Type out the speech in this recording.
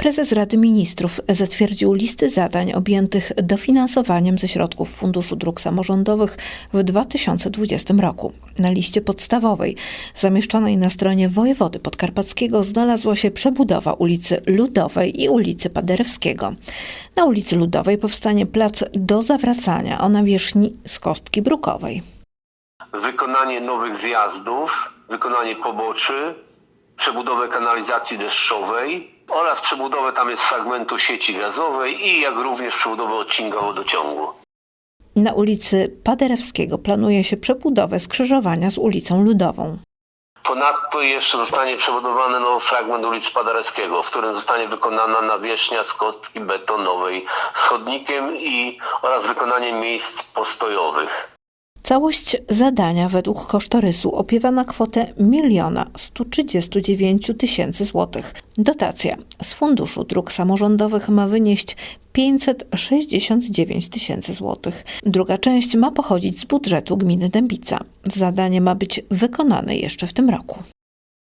Prezes Rady Ministrów zatwierdził listy zadań objętych dofinansowaniem ze środków Funduszu Dróg Samorządowych w 2020 roku. Na liście podstawowej, zamieszczonej na stronie wojewody podkarpackiego, znalazła się przebudowa ulicy Ludowej i ulicy Paderewskiego. Na ulicy Ludowej powstanie plac do zawracania o nawierzchni z kostki brukowej. wykonanie nowych zjazdów, wykonanie poboczy, przebudowę kanalizacji deszczowej oraz przebudowę tam jest fragmentu sieci gazowej i jak również przebudowę odcinka wodociągu. Na ulicy Paderewskiego planuje się przebudowę skrzyżowania z ulicą Ludową. Ponadto jeszcze zostanie przebudowany nowy fragment ulicy Paderewskiego, w którym zostanie wykonana nawierzchnia z kostki betonowej z chodnikiem i oraz wykonanie miejsc postojowych. Całość zadania według kosztorysu opiewa na kwotę 1 139 tysięcy złotych. Dotacja z Funduszu Dróg Samorządowych ma wynieść 569 tysięcy złotych. Druga część ma pochodzić z budżetu gminy Dębica. Zadanie ma być wykonane jeszcze w tym roku.